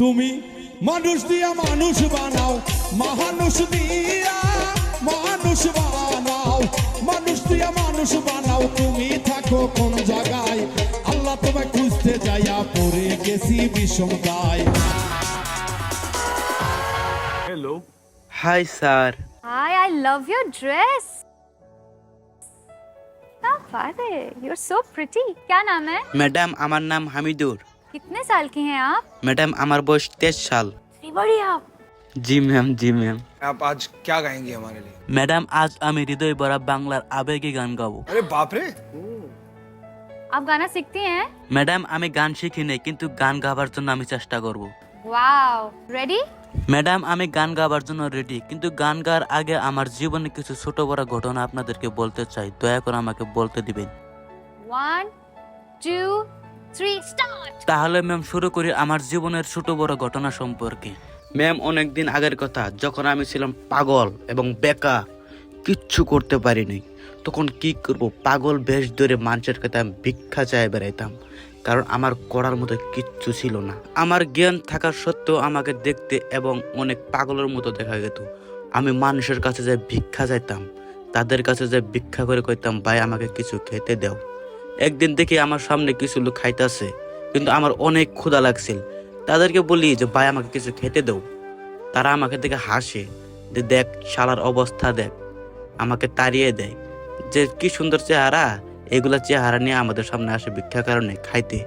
তুমি মানুষ দিয়া মানুষ বানাও মহানুষ দিয়া মানুষ বানাও মানুষ দিয়া মানুষ বানাও। তুমি থাকো কোন জায়গায় আল্লাহ তোমায় খুঁজতে যাইয়া পড়ে গেছি বিষম গায় hello hi sir hi I love your dress Father, you're so pretty. Kya naam hai? Madam, আমার নাম হামিদুর। कितने साल की हैं आप ম্যাডাম আমার বয়স তেইশ সাল इतनी बड़ी आप জি ম্যাম জি ম্যাম आप आज क्या गाएंगे हमारे लिए ম্যাডাম আজ আমি হৃদয় ভরা বাংলার আবেগে গান গাবো अरे बाप रे आप गाना सीखती हैं ম্যাডাম আমি গান শিখি নাই কিন্তু গান গাবার জন্য আমি চেষ্টা করব वाओ रेडी ম্যাডাম আমি গান গাবার জন্য রেডি কিন্তু গান গাওয়ার আগে আমার জীবনে কিছু ছোট বড় ঘটনা আপনাদেরকে বলতে চাই দয়া করে আমাকে বলতে দিবেন वन टू তাহলে ম্যাম শুরু করি আমার জীবনের ছোট বড় ঘটনা সম্পর্কে। ম্যাম অনেক দিন আগের কথা যখন আমি ছিলাম পাগল এবং বেকা কিচ্ছু করতে পারিনি তখন কি করব? পাগল বেশ ধরে মানুষের কাছে আমি ভিক্ষা চাই বেড়াইতাম কারণ আমার করার মতো কিচ্ছু ছিল না। আমার জ্ঞান থাকা সত্ত্বেও আমাকে দেখতে এবং অনেক পাগলের মতো দেখা যেত আমি মানুষের কাছে যে ভিক্ষা চাইতাম তাদের কাছে যে ভিক্ষা করে কইতাম ভাই আমাকে কিছু খেতে দাও। একদিন দেখি আমার সামনে কিছু লোক খাইতেছে, কিন্তু আমার অনেক ক্ষুধা লাগছিল। তাদেরকে বলি যে, ভাই, আমাকে কিছু খেতে দাও। তারা আমাকে দেখে হাসে যে দেখ, শালার অবস্থা দেখ, আমাকে তাড়িয়ে দেয় যে, কি সুন্দর চেহারা, এগুলা চেহারা নিয়ে আমাদের সামনে আসে ভিক্ষা কারণে খাইতে।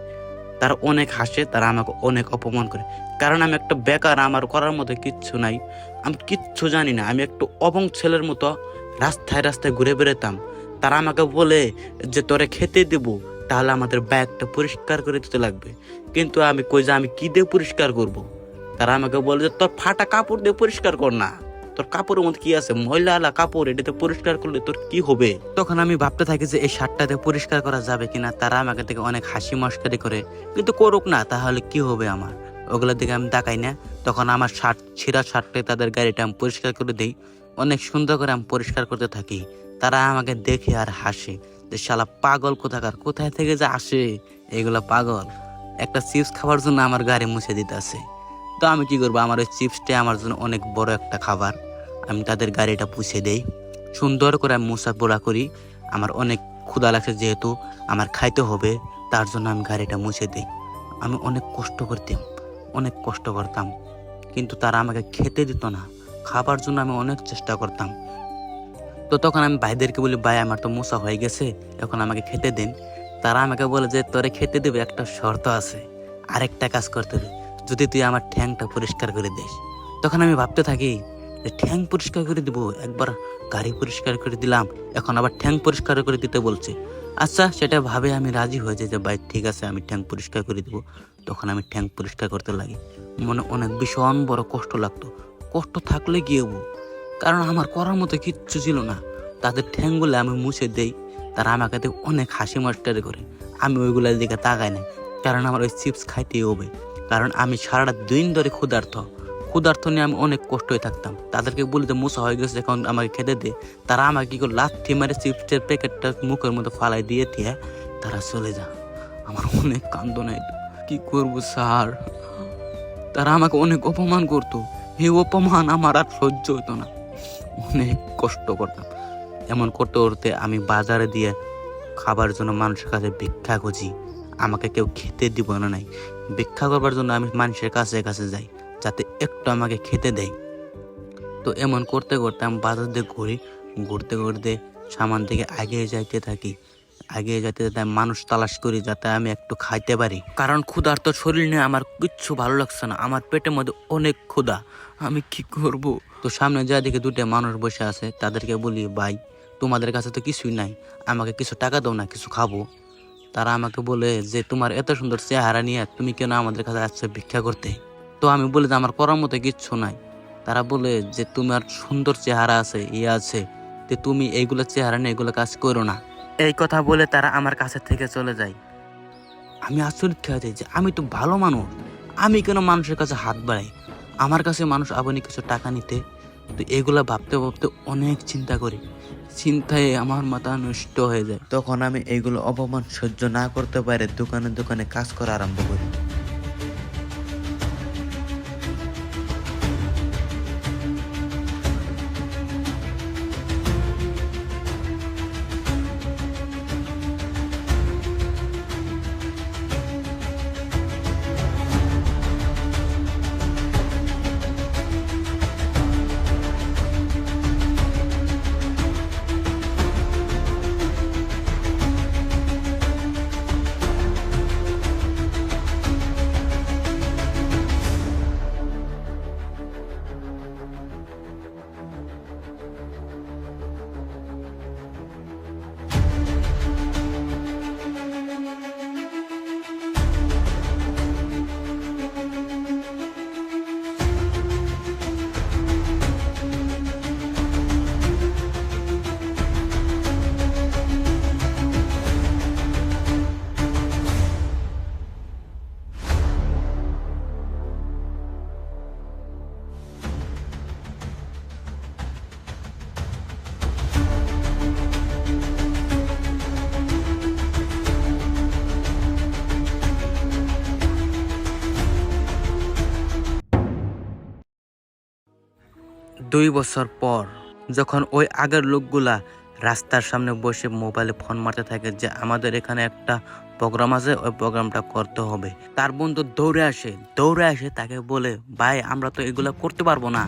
তারা অনেক হাসে, তারা আমাকে অনেক অপমান করে। কারণ আমি একটা বেকার, আমার করার মতো কিচ্ছু নাই। আমি কিচ্ছু জানি না, আমি একটু অবং ছেলের মতো রাস্তায় রাস্তায় ঘুরে বেড়াতাম তারা আমাকে বলে যে তোরে খেতে দেবো, তাহলে আমাদের ব্যাগটা পরিষ্কার করে দিতে লাগবে। কিন্তু আমি কই যে আমি কি দিয়ে পরিষ্কার করব। তারা আমাকে বলে যে তোর ফাটা কাপড় দিয়ে পরিষ্কার কর না। তোর কাপড়ের মধ্যে কি আছে? ময়লা, আলা, কাপড় এটাতে পরিষ্কার করলে তোর কি হবে? তখন আমি ভাবতে থাকি যে এই শার্টটাতে পরিষ্কার করা যাবে কিনা। তারা আমাকে থেকে অনেক হাসি মস্কারি করে। কিন্তু করুক না, তাহলে কি হবে আমার? ওগুলোর দিকে আমি তাকাই না। তখন আমার শার্ট, ছিঁড়া শার্টে তাদের গাড়িটা আমি পরিষ্কার করে দিই। অনেক সুন্দর করে আমি পরিষ্কার করতে থাকি। তারা আমাকে দেখে আর হাসে যে শালা পাগল কোথাকার, কোথায় থেকে যে আসে? এগুলা পাগল। একটা চিপস খাবার জন্য আমার গাড়ি মুছে দিতে আছে। তো আমি কি করব? আমার ওই চিপসটা আমার জন্য অনেক বড় একটা খাবার। আমি তাদের গাড়িটা পুষে দেই। সুন্দর করে আমি পোড়া করি। আমার অনেক ক্ষুধা লাগছে যেহেতু আমার খাইতে হবে। তার জন্য আমি গাড়িটা মুছে দিই। আমি অনেক কষ্ট করতাম, অনেক কষ্ট করতাম। কিন্তু তারা আমাকে খেতে দিত না। খাবার জন্য আমি অনেক চেষ্টা করতাম। তো তখন আমি ভাইদেরকে বলি, ভাই, আমার তো মশা হয়ে গেছে, এখন আমাকে খেতে দিন। তারা আমাকে বলে যে, তোরে খেতে দেবে, একটা শর্ত আছে, আরেকটা কাজ করতে হবে যদি তুই আমার ঠ্যাংটা পরিষ্কার করে দিস। তখন আমি ভাবতে থাকি যে ঠ্যাং পরিষ্কার করে দিব, একবার গাড়ি পরিষ্কার করে দিলাম, এখন আবার ঠ্যাং পরিষ্কার করে দিতে বলছে। আচ্ছা সেটা ভাবে আমি রাজি হয়ে যাই যে, ভাই, ঠিক আছে, আমি ঠ্যাং পরিষ্কার করে দিব। তখন আমি ঠ্যাং পরিষ্কার করতে লাগি। মনে অনেক ভীষণ বড় কষ্ট লাগতো। কষ্ট থাকলে হব কারণ আমার করার মতো কিচ্ছু ছিল না। তাদের ঠ্যাংগুলো আমি মুছে দেই, তারা আমাকে অনেক হাসি মাস্টারি করে। আমি ওইগুলোর দিকে তাকাই না কারণ আমার ওই চিপস খাইতেই হবে। কারণ আমি সারাটা দিন ধরে ক্ষুধার্থ ক্ষুধার্থ নিয়ে আমি অনেক কষ্ট হয়ে থাকতাম। তাদেরকে বলি যে মুসা হয়ে গেছে, এখন আমাকে খেতে দে। তারা আমাকে কি করে লাথি মারে চিপসের প্যাকেটটা মুখের মতো ফালাই দিয়ে দিয়ে তারা চলে যা আমার অনেক কান্দ নাই কি করব স্যার? তারা আমাকে অনেক অপমান করতো। এই অপমান আমার আর সহ্য হতো না। অনেক কষ্ট করতাম। এমন করতে করতে আমি বাজারে দিয়ে খাবার জন্য মানুষের কাছে ভিক্ষা খুঁজি। আমাকে কেউ খেতে দিব না নাই। ভিক্ষা করবার জন্য আমি মানুষের কাছে কাছে যাই, যাতে একটু আমাকে খেতে দেয়। তো এমন করতে করতে আমি বাজার দিয়ে ঘুরি, ঘুরতে ঘুরতে সামান থেকে আগে যাইতে থাকি। এগিয়ে যাতে যেতে মানুষ তালাশ করি, যাতে আমি একটু খাইতে পারি। কারণ ক্ষুধার তো শরীর নিয়ে আমার কিচ্ছু ভালো লাগছে না। আমার পেটের মধ্যে অনেক ক্ষুধা। আমি কি করব? তো সামনে যা দেখে দুটো মানুষ বসে আছে, তাদেরকে বলি, ভাই, তোমাদের কাছে তো কিছুই নাই। আমাকে কিছু টাকা দাও না, কিছু খাব। তারা আমাকে বলে, যে তোমার এত সুন্দর চেহারা নিয়ে তুমি কেন আমাদের কাছে আসছো ভিক্ষা করতে? তো আমি বলি, যে আমার করার মতো কিচ্ছু নাই। তারা বলে, যে তোমার সুন্দর চেহারা আছে ইয়ে আছে তুমি এইগুলো চেহারা নিয়ে এগুলো কাজ করো না। এই কথা বলে তারা আমার কাছে থেকে চলে যায়। আমি আচরিত খেয়ে যাই যে আমি তো ভালো মানুষ। আমি কেন মানুষের কাছে হাত বাড়াই? আমার কাছে মানুষ আপনি কিছু টাকা নিতে, তো এগুলো ভাবতে ভাবতে অনেক চিন্তা করি। চিন্তায় আমার মাথা নষ্ট হয়ে যায়। তখন আমি এগুলো অপমান সহ্য না করতে পারে দোকানে দোকানে কাজ করা আরম্ভ করি। দুই বছর পর যখন ওই আগের লোকগুলা রাস্তার সামনে বসে মোবাইলে ফোন মারতে থাকে যে আমাদের এখানে একটা প্রোগ্রাম আছে, ওই প্রোগ্রামটা করতে হবে। তার বন্ধু দৌড়ে আসে দৌড়ে আসে তাকে বলে, ভাই, আমরা তো এগুলো করতে পারব না।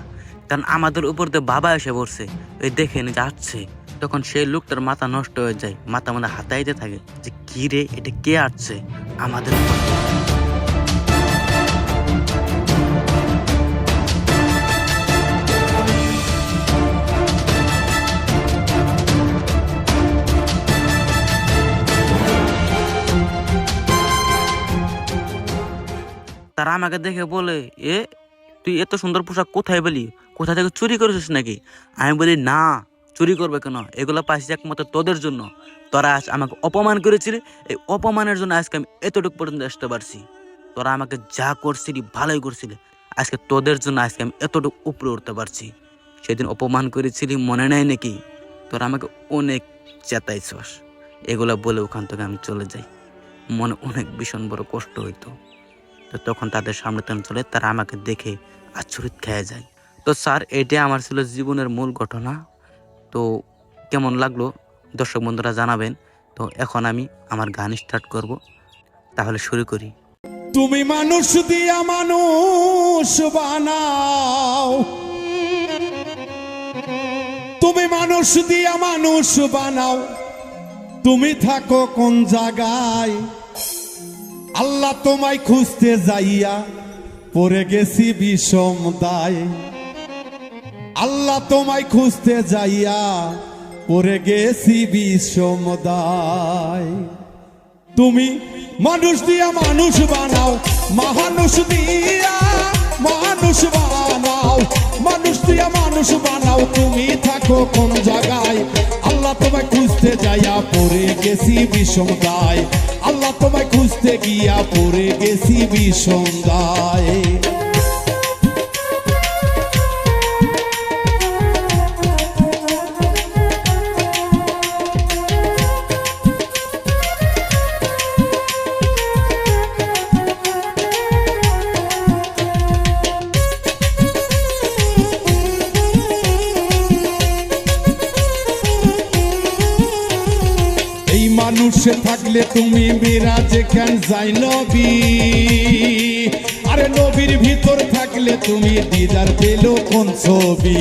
কারণ আমাদের উপর দিয়ে বাবা এসে পড়ছে ওই দেখেন, যাচ্ছে। তখন সেই লোকটার মাথা নষ্ট হয়ে যায়, মাথা মধ্যে হাতাইতে থাকে যে, কি রে, এটা কে আসছে? আমাদের তারা আমাকে দেখে বলে, এ, তুই এত সুন্দর পোশাক কোথায় পেলি? কোথা থেকে চুরি করেছিস নাকি? আমি বলি, না, চুরি করবে কেন? এগুলো পাইছি একমাত্র তোদের জন্য। তোরা আজ আমাকে অপমান করেছিলি। এই অপমানের জন্য আজকে আমি এতটুকু পর্যন্ত আসতে পারছি। তোরা আমাকে যা করছিলি, ভালোই করছিলি। আজকে তোদের জন্য আজকে আমি এতটুকু উপরে উঠতে পারছি। সেদিন অপমান করেছিলি মনে নেই নাকি? তোরা আমাকে অনেক চেতাইছস। এগুলো বলে ওখান থেকে আমি চলে যাই। মনে অনেক ভীষণ বড় কষ্ট হইতো। তো তখন তাদের সামনে চলে তারা আমাকে দেখে আচরিত খেয়ে যায়। তো স্যার এটাই আমার ছিল জীবনের মূল ঘটনা। তো কেমন লাগল? দর্শক বন্ধুরা জানাবেন। তো এখন আমি আমার গান স্টার্ট করব। তাহলে শুরু করি। তুমি মানুষ দিয়া মানুষ বানাও। তুমি মানুষ দিয়া মানুষ বানাও। তুমি থাকো কোন জায়গায়? আল্লাহ তোমায় খুঁজতে যাইয়া পড়ে গেছি বিষম দায়। আল্লাহ তোমায় খুঁজতে যাইয়া পড়ে গেছি বিষম দায়। তুমি মানুষ দিয়া মানুষ বানাও মানুষ দিয়া মানুষ বানাও। মানুষ দিয়া মানুষ বানাও, তুমি থাকো কোন জায়গায়। আল্লাহ তোমায় খুঁজতে যাইয়া পড়ে গেছি বিষম দায়। তোমায় খুঁজতে গিয়া পড়ে গেছি বিষম মানুষে থাকলে তুমি বিরাজ কেন যাই নবী? আরে নবীর ভিতর থাকলে তুমি দিদার পেল কোন ছবি?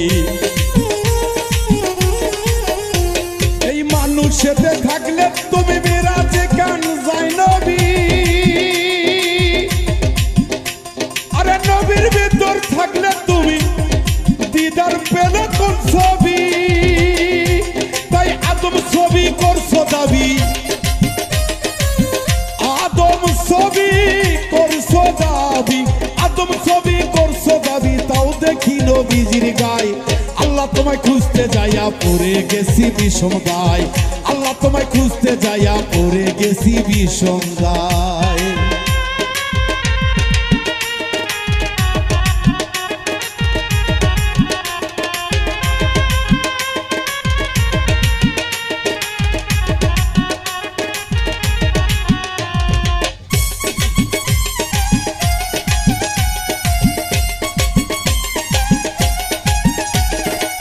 গায় আল্লাহ তোমায় খুঁজতে যাইয়া পরে গেছি বিষম গায় আল্লাহ তোমায় খুঁজতে যাইয়া পরে গেছি বিষম গায়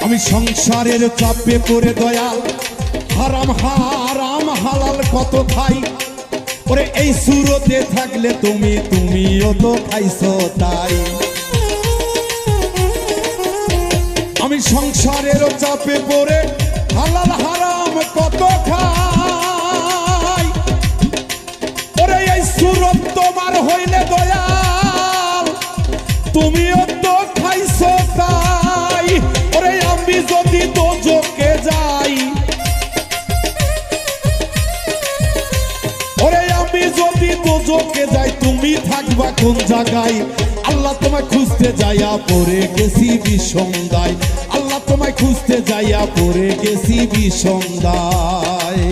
আমি সংসারের চাপে পড়ে দয়াল হারাম হারাম, হালাল কত খাই? ওরে, এই সুরতে থাকলে তুমি, তুমিও তো খাইছো তাই। আমি সংসারের চাপে পড়ে হালাল, হারাম কত খাই? ওরে, এই সুরত তোমার হইলে দয়াল। তুমিও তো কোন জায়গায়? আল্লাহ তোমায় খুঁজতে যাইয়া পরে গেছি বিসন্দায় আল্লাহ তোমায় খুঁজতে যাইয়া পরে গেছি বিষন্দায়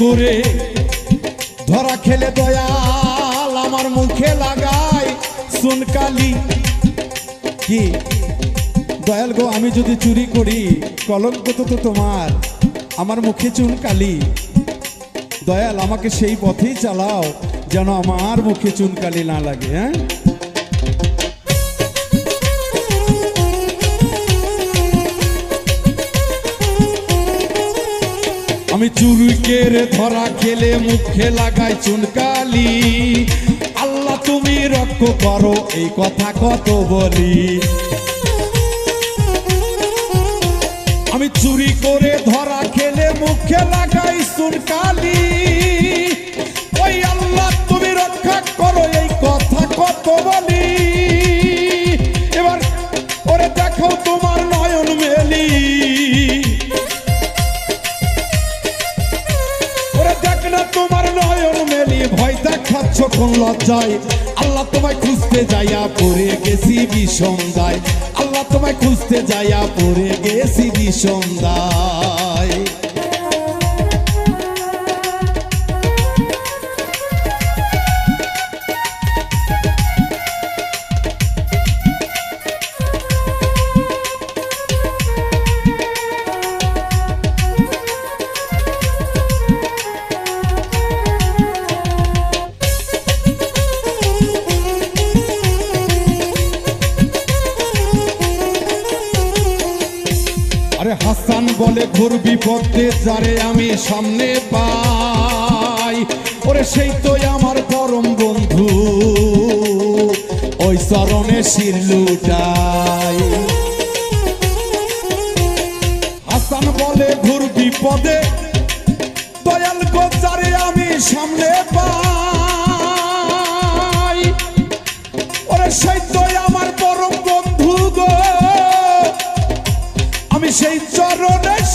চুরি করে ধরা খেলে দয়াল আমার মুখে লাগাই। সুনকালি কি? দয়াল গো, আমি যদি চুরি করি, কলঙ্ক তো তোমার। আমার মুখে চুনকালি দয়াল, আমাকে সেই পথেই চালাও, যেন আমার মুখে চুনকালি না লাগে হ্যাঁ? আমি চুরুকের ধরা খেলে মুখে লাগাই চুনকালি। আল্লাহ, তুমি রক্ষ করো এই কথা কত বলি। আমি চুরি করে ধরা খেলে মুখে লাগাই চুনকালি। কোন লজ্জায়, আল্লাহ তোমায় খুঁজতে যাইয়া পরে গেছি বিষন্দায় আল্লাহ তোমায় খুঁজতে যাইয়া পরে গেছি বিষন্দায় ঘুর বিপদে যারে আমি সামনে পাই। ওরে সেই তো আমার পরম বন্ধু, ওই চরণে শির লুটাই। হাসান বলে, ঘুর বিপদে দয়াল গোচারে আমি সামনে পাই। ওরে সেই তো আমার পরম বন্ধু গো, আমি সেই চরণে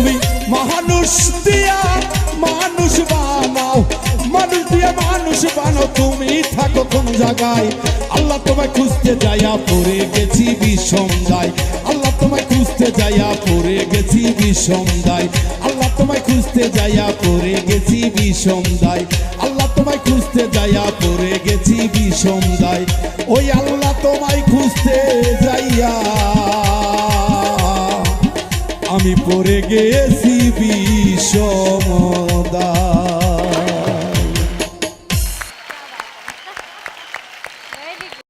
তুমি মানুষ দিয়া মানুষ বানাও। মানুষ দিয়া মানুষ বানাও, তুমি থাকো কোন জায়গায়। আল্লাহ তোমায় খুঁজতে যাইয়া পড়ে গেছি বিষম দায় আল্লাহ তোমায় খুঁজতে যাইয়া পড়ে গেছি বিষম দায় আল্লাহ তোমায় খুঁজতে যাইয়া পড়ে গেছি বিষম দায় আল্লাহ তোমায় খুঁজতে যাইয়া পড়ে গেছি বিষম দায় ওই আল্লাহ তোমায় খুঁজতে যাইয়া আমি পড়ে গেছি বিষমদা